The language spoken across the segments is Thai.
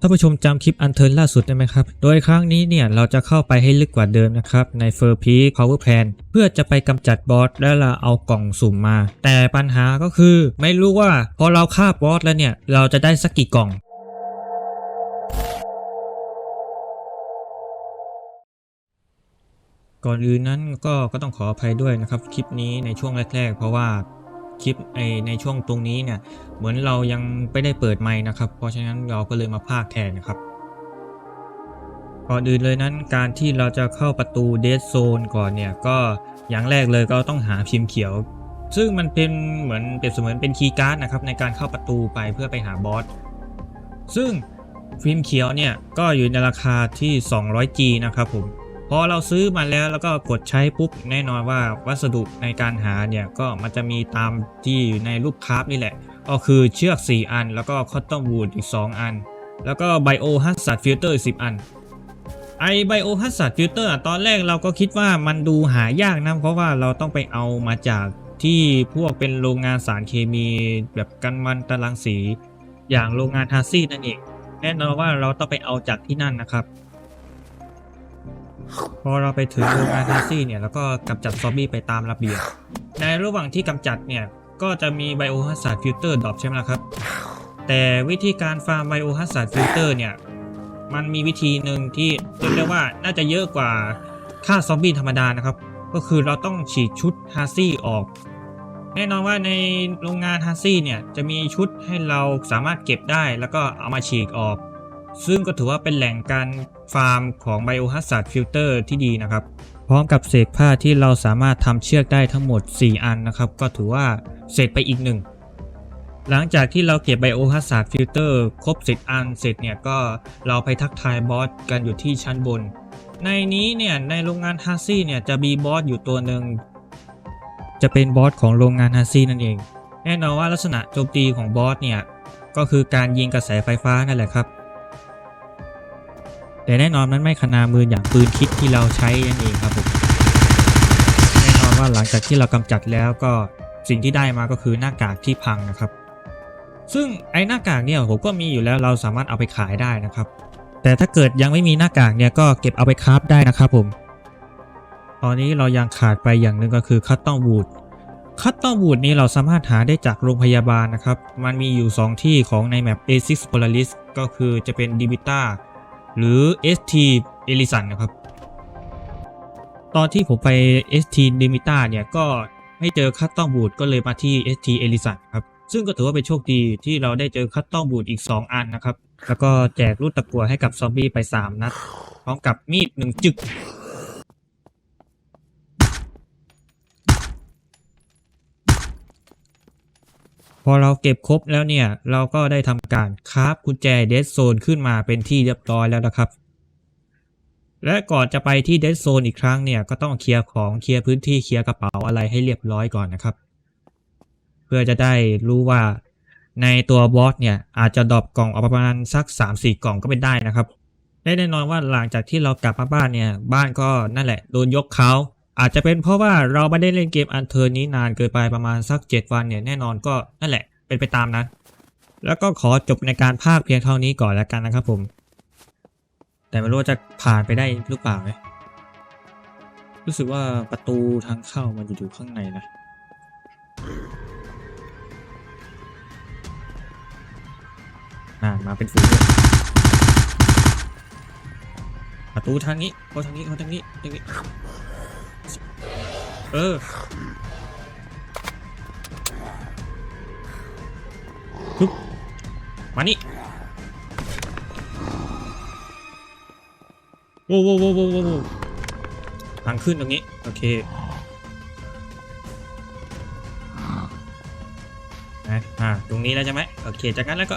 ท่านผู้ชมจำคลิปอันเทิร์นล่าสุดได้ไหมครับ โดยครั้งนี้เนี่ยเราจะเข้าไปให้ลึกกว่าเดิมนะครับ ในเฟอร์พีคพาวเวอร์แพนเพื่อจะไปกำจัดบอสและเราเอากล่องสุ่มมา แต่ปัญหาก็คือไม่รู้ว่าพอเราฆ่าบอสแล้วเนี่ย เราจะได้สักกี่กล่องก่อนอื่นนั้นก็ก็ต้องขออภัยด้วยนะครับ คลิปนี้ในช่วงแรก ๆ เพราะว่า คลิปในในช่วงตรงนี้เนี่ยเหมือนเรายังไม่ได้เปิดไมค์นะครับ เพราะฉะนั้นเราก็เลยมาพากแทนนะครับก่อนอื่นเลยนั้นการที่เราจะเข้าประตูเดสโซนก่อนเนี่ยก็อย่างแรกเลยก็ต้องหาพิมพ์เขียว ซึ่งมันเป็นเหมือนเปรียบเสมือนเป็นคีย์การ์ดนะครับในการเข้าประตูไปเพื่อไปหาบอสซึ่งฟิล์มเขียวเนี่ยก็อยู่ในราคาที่ 200G นะครับผม พอเราซื้อมาแล้วแล้วก็กดใช้ปุ๊บแน่นอนว่าวัสดุในการหาเนี่ยก็มันจะมีตามที่อยู่ในรูปคราฟนี่แหละ ก็คือเชือก 4 อัน แล้วก็คอตตอนวูดอีก 2 อัน แล้วก็ไบโอฮัสซัดฟิลเตอร์อีก10อันไอไบโอฮัสซัดฟิลเตอร์ตอนแรกเราก็คิดว่ามันดูหายากนะเพราะว่าเราต้องไปเอามาจากที่พวกเป็นโรงงานสารเคมีแบบกันมันตะลังสี อย่างโรงงานฮาซี่นั่นเอง แน่นอนว่าเราต้องไปเอาจากที่นั่นนะครับ พอเราไปถึงโรงงานฮาซี่เนี่ยแล้วก็กำจัดซอมบี้ไปตามระเบียบ ในระหว่างที่กำจัดเนี่ย ก็จะมีไบโอฮัสซัดฟิลเตอร์ดรอปใช่ไหมล่ะครับ แต่วิธีการฟาร์มไบโอฮัสซัดฟิลเตอร์เนี่ย มันมีวิธีหนึ่งที่เรียกได้ว่าน่าจะเยอะกว่าฆ่าซอมบี้ธรรมดานะครับ ก็คือเราต้องฉีดชุดฮาซี่ออก แน่นอนว่าในโรงงานฮาซี่เนี่ยจะมีชุดให้เราสามารถเก็บได้แล้วก็เอามาฉีกออก ซึ่งก็ถือว่าเป็นแหล่งการฟาร์มของ Biohazard Filter ที่ดีนะครับ พร้อมกับเศษผ้าที่เราสามารถทำเชือกได้ทั้งหมด 4 อันนะครับ ก็ถือว่าเสร็จไปอีกหนึ่งหลังจากที่เราเก็บ Biohazard Filter ครบ10อันเสร็จเนี่ยก็เราไปทักทายบอสกันอยู่ที่ชั้นบน ในนี้เนี่ยในโรงงานฮาซี่เนี่ยจะมีบอสอยู่ตัวหนึ่งจะเป็นบอสของโรงงานฮาซี่นั่นเอง แน่นอนว่าลักษณะโจมตีของบอสเนี่ยก็คือการยิงกระแสไฟฟ้านั่นแหละครับ แต่แน่นอนมันไม่ขนามืออย่างปืนคิดที่เราใช้นั่นเองครับผมแน่นอนว่าหลังจากที่เรากำจัดแล้วก็สิ่งที่ได้มาก็คือหน้ากากที่พังนะครับ ซึ่งไอ้หน้ากากเนี่ยผมก็มีอยู่แล้วเราสามารถเอาไปขายได้นะครับ แต่ถ้าเกิดยังไม่มีหน้ากากเนี่ยก็เก็บเอาไปคราฟได้นะครับผมตอนนี้เรายังขาดไปอย่างหนึ่งก็คือคัตตองวูดคัตตองวูดนี้เราสามารถหาได้จากโรงพยาบาลนะครับ มันมีอยู่ 2 ที่ของในแมป A6 Polaris ก็คือจะเป็น d i b i t a หรือ ST e l i s a n นะครับ ตอนที่ผมไป ST d e m i t a เนี่ยก็ไม่เจอคัตต้องบูดก็เลยมาที่ ST e l i s a n ครับ ซึ่งก็ถือว่าเป็นโชคดีที่เราได้เจอคัตต้องบูดอีก 2 อันนะครับ แล้วก็แจกลูกตะกัวให้กับซอมบี้ไป 3 นัดพร้อมกับมีด 1 จึก อเราเก็บครบแล้วเนี่ย เราก็ได้ทำการคราฟกุญแจเดสโซนขึ้นมาเป็นที่เรียบร้อยแล้วนะครับ และก่อนจะไปที่เดสโซนอีกครั้งเนี่ย ก็ต้องเคลียร์ของเคลียร์พื้นที่เคลียร์กระเป๋าอะไรให้เรียบร้อยก่อนนะครับ เพื่อจะได้รู้ว่าในตัวบอสเนี่ย อาจจะดรอปกล่องออกประมาณสัก 3-4 กล่องก็เป็นได้นะครับและแน่นอนว่าหลังจากที่เรากลับมาบ้านเนี่ย บ้านก็นั่นแหละโดนยกเขา อาจจะเป็นเพราะว่าเราไม่ได้เล่นเกมอันเทอร์นี้นานเกินไปประมาณสัก 7 วันเนี่ยแน่นอนก็นั่นแหละเป็นไปตามนั้น แล้วก็ขอจบในการพากย์เพียงเท่านี้ก่อนแล้วกันนะครับผม แต่ไม่รู้จะผ่านไปได้หรือเปล่านะรู้สึกว่าประตูทางเข้ามันอยู่ข้างในนะอ่ามาเป็นฝูงประตูทางนี้เขาทางนี้เขาทางนี้ทางนี้ เออปึ๊บมานี่โว้วโว้วโว้วโว้โว้วทางขึ้นตรงนี้ โอเคนะอ่า ตรงนี้แล้วใช่ไหมโอเค จากนั้นแล้วก็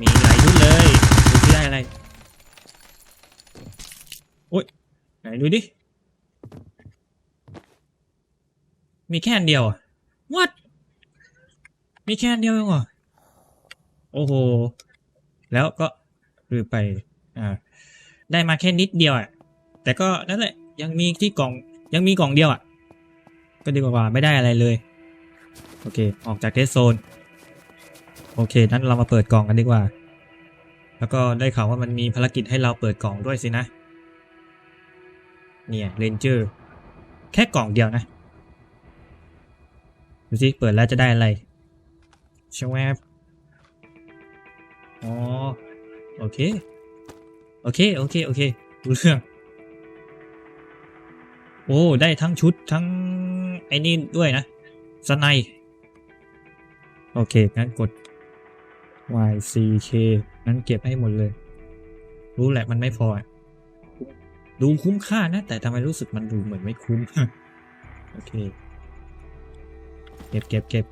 มีหลายชุดเลยดูที่ได้อะไรโอ๊ยไหนดูดิ มีแค่อันเดียวอะ what มีแค่อันเดียวเองเหรอโอ้โห แล้วก็ลืมไป อ่า ได้มาแค่นิดเดียวอะ แต่ก็นั่นแหละ ยังมีที่กล่อง ยังมีกล่องเดียวอะ ก็ดีกว่าไม่ได้อะไรเลย โอเค ออกจากเทสโซน โอเค นั้นเรามาเปิดกล่องกันดีกว่า แล้วก็ได้ข่าวว่ามันมีภารกิจให้เราเปิดกล่องด้วยสินะ เนี่ยเรนเจอร์แค่กล่องเดียวนะ ดูสิ เปิดแล้วจะได้อะไรชวบอ๋อ โอเค โอเค โอเค โอเครู้เรื่อง โอ้ ได้ทั้งชุดทั้งไอ้นี่ด้วยนะสไนโอเค งั้นกด Y C K นั้นเก็บให้หมดเลย รู้แหละมันไม่พอ ดูคุ้มค่านะ แต่ทำไมรู้สึกมันดูเหมือนไม่คุ้ม โอเค เก็บเก็บเก็บ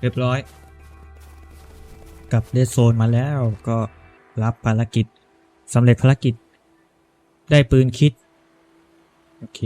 เรียบร้อยกลับเดโซนมาแล้วก็รับภารกิจสำเร็จภารกิจ ได้ปืนคิด โอเค